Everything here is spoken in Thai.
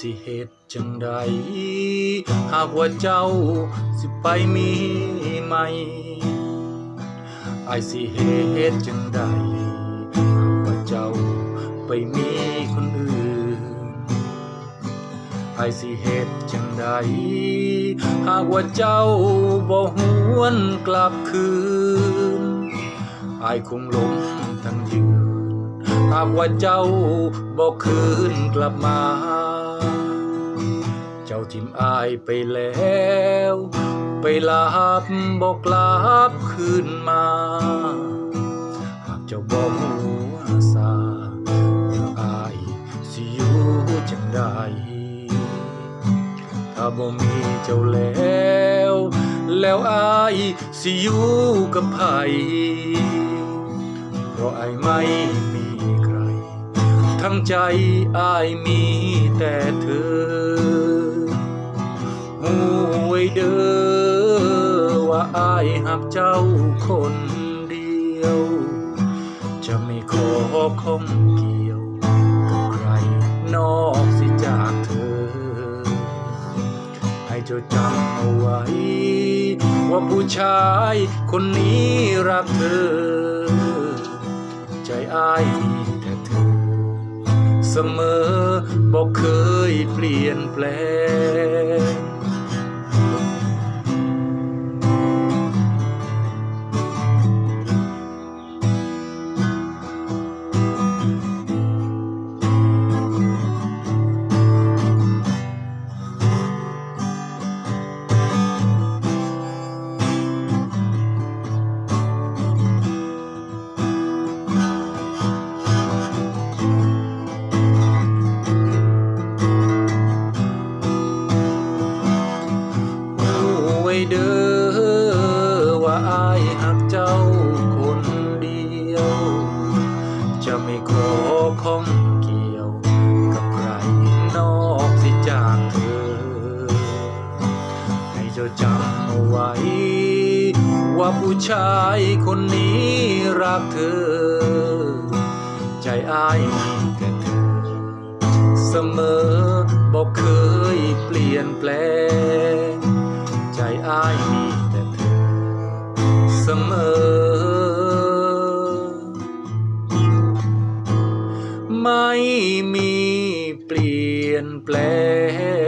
สิเหตุจังใด หากว่าเจ้าสิไปมีใหม่อสิเหตุจังใด หากว่าเจ้าไปมีคนอื่นไอสิเหตุจังใด หากว่าเจ้าบ่หวนกลับคืนไอคงหลงทั้งยืนหากว่าเจ้าบอกคืนกลับมา เจ้าทิมอายไปแล้ว ไปลาบบอกลับคืนมา หากเจ้าบอกหัวซาแล้วอายสิอยู่จังใดถ้าบ่มีเจ้าแล้ว แล้วอายสิอยู่กับไผเพราะอายไม่มี ทั้งใจอายมีแต่เธอหูไว้เด้อว่าอายหักเจ้าคนเดียว จะไม่ขอข้องเกี่ยว กับใครนอกสิจากเธอ ให้เจ้าจำเอาไว้ ว่าผู้ชายคนนี้รักเธอ ใจอ้าย เสมอบอกเคยเปลี่ยนแปลง หักเจ้าคนเดียว จะไม่ขอข้องเกี่ยวกับใครนอกสิจากเธอ ให้เจ้าจำเอาไว้ ว่าผู้ชายคนนี้รักเธอ ใจอ้ายมีแต่เธอ เสมอบอกเคยเปลี่ยนแปลง เปลี่ยนแปลง